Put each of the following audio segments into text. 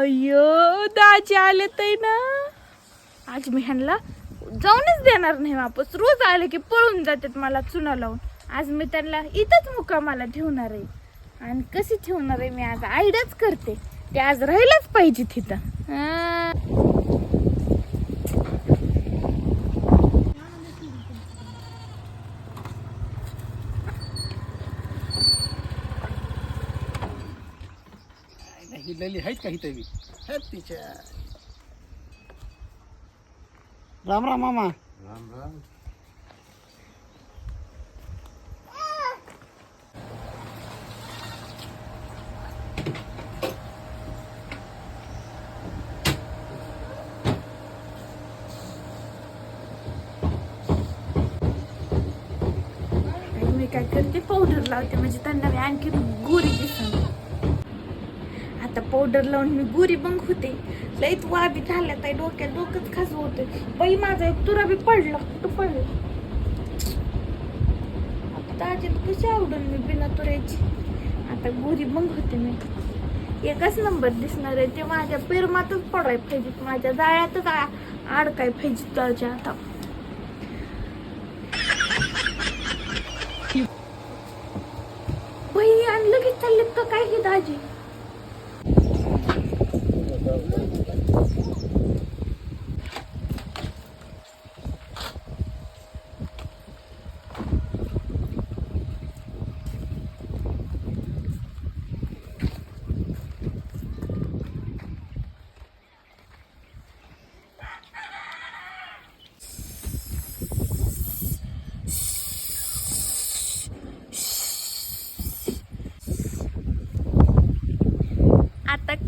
अयो दाजी आले तै ना. आज मी ह्यांना जाऊनच देणार नाही वापस. रोज आले की पळून जातात मला चुना लावून. आज मी त्यांना इथंच मुकामाला ठेवणार आहे. आणि कशी ठेवणार आहे मी आज? आयडियाच करते. ते आज राहिलंच पाहिजे तिथं. हा. ही लली आहेत का इथं बी? आहेत तिच्या. राम राम मामा. आणि मी काय करते पावडर लावते. म्हणजे त्यांना मी आणखी गोरी दिसन. आता पावडर लावून मी गोरी बंग होते. लईत वाबी झाल्या ताई डोक्यात डोकंच खास होते. बाई माझा एक तुरा बी पडला कुठं पडलं? आता दाजीला कशी आवडून मी बिना तुऱ्याची? आता गोरी बंग होते मी. एकच नंबर दिसणार आहे ते माझ्या पेरमातच पडाय पाहिजे माझ्या जाळ्यातच आ- अडकाय पाहिजे त्याच्या आता. बाई आणि लगेच चाललेत का काय हे दाजी?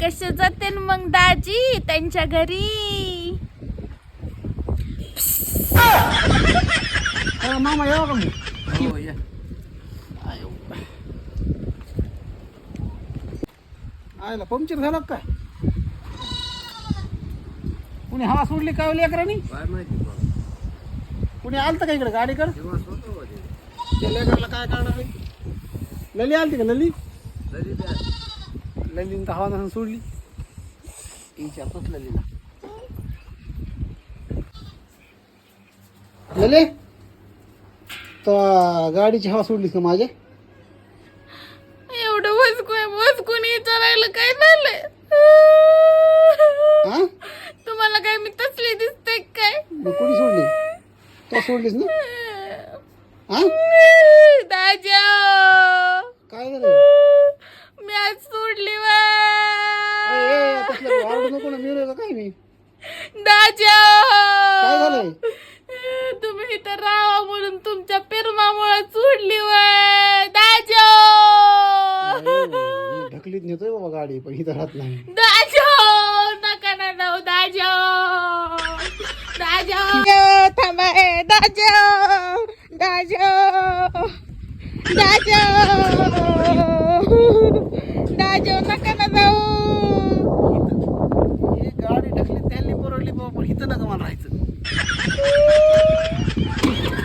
कसे जाते मग दाजी त्यांच्या घरी? अ, मामा येऊ का मग हो या. आयो. आयला पंक्चर झालं का काय? कुणी हवा सोडली काय लेकरांनी? काय माहिती बा. कुणी आलतं का इकडे गाडीकडे? तेव्हा स्वतः होते. त्या लेकराला काय करणार लली आलती का लली? तरी त्या ललीनं तर हवा नसून सोडली विचारतोच ललीला लले तर गाडीची हवा सोडलीस का माझ्या एवढं वसकून वसकून विचारायला काय झालंय? हा तुम्हाला काय मी तसली दिसते काय? मग कोणी सोडली? तो सोडलीस ना? हा आवडू नको ना मी का काय मी दाजा झालंय? तुम्ही इथं राहा म्हणून तुमच्या पिरमामुळे सोडली वय. दाजा अरे, मी ढकलीत नेतोय बाबा गाडी पण इथं राहत नाही. दाजा नका ना जाऊ दाजा दाजा थांबा ए दाजा दाजा दाजा दाजा नका ना जाऊ